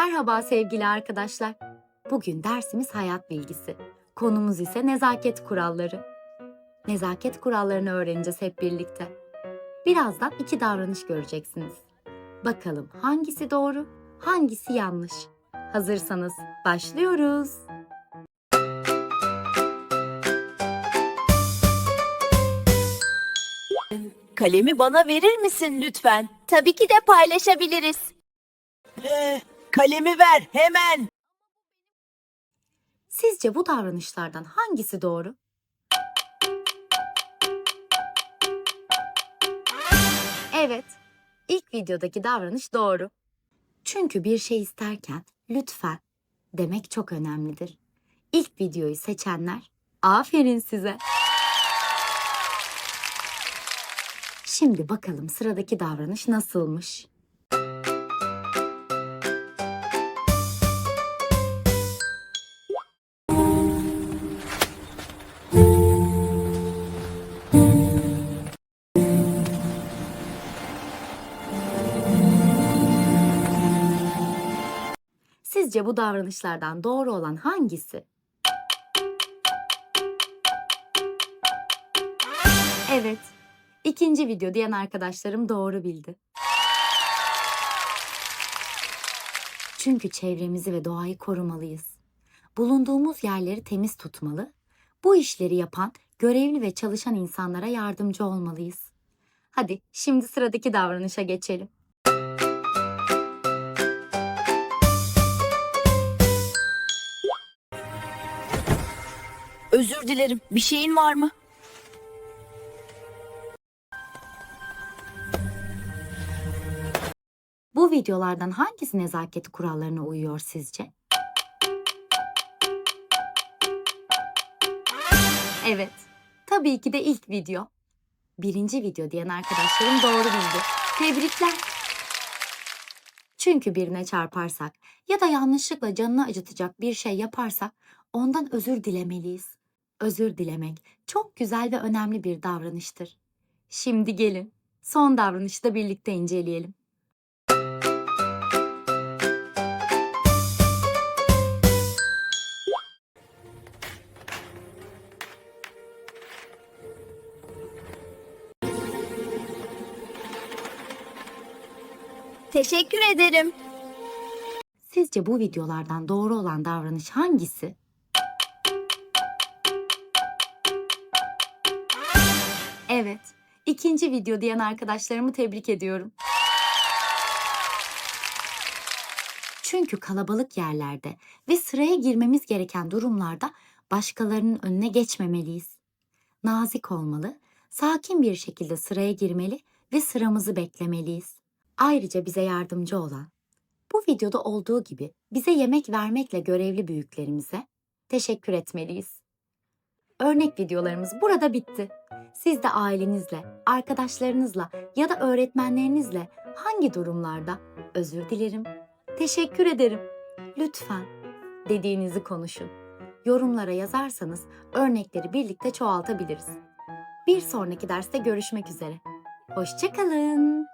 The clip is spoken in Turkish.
Merhaba sevgili arkadaşlar. Bugün dersimiz hayat bilgisi. Konumuz ise nezaket kuralları. Nezaket kurallarını öğreneceğiz hep birlikte. Birazdan iki davranış göreceksiniz. Bakalım hangisi doğru, hangisi yanlış. Hazırsanız başlıyoruz. Kalemi bana verir misin lütfen? Tabii ki de paylaşabiliriz. Ee, kalemi ver hemen. Sizce bu davranışlardan hangisi doğru? Evet, ilk videodaki davranış doğru. Çünkü bir şey isterken lütfen demek çok önemlidir. İlk videoyu seçenler aferin size. Şimdi bakalım sıradaki davranış nasılmış? Sizce bu davranışlardan doğru olan hangisi? Evet. İkinci video diyen arkadaşlarım doğru bildi. Çünkü çevremizi ve doğayı korumalıyız. Bulunduğumuz yerleri temiz tutmalı. Bu işleri yapan, görevli ve çalışan insanlara yardımcı olmalıyız. Hadi şimdi sıradaki davranışa geçelim. Özür dilerim. Bir şeyin var mı? Bu videolardan hangisi nezaket kurallarına uyuyor sizce? Evet, tabii ki de ilk video. Birinci video diyen arkadaşlarım doğru bildi. Tebrikler. Çünkü birine çarparsak ya da yanlışlıkla canını acıtacak bir şey yaparsak ondan özür dilemeliyiz. Özür dilemek çok güzel ve önemli bir davranıştır. Şimdi gelin son davranışı da birlikte inceleyelim. Teşekkür ederim. Sizce bu videolardan doğru olan davranış hangisi? Evet, ikinci video diyen arkadaşlarımı tebrik ediyorum. Çünkü kalabalık yerlerde ve sıraya girmemiz gereken durumlarda başkalarının önüne geçmemeliyiz. Nazik olmalı, sakin bir şekilde sıraya girmeli ve sıramızı beklemeliyiz. Ayrıca bize yardımcı olan bu videoda olduğu gibi bize yemek vermekle görevli büyüklerimize teşekkür etmeliyiz. Örnek videolarımız burada bitti. Siz de ailenizle, arkadaşlarınızla ya da öğretmenlerinizle hangi durumlarda özür dilerim, teşekkür ederim, lütfen dediğinizi konuşun. Yorumlara yazarsanız örnekleri birlikte çoğaltabiliriz. Bir sonraki derste görüşmek üzere. Hoşçakalın.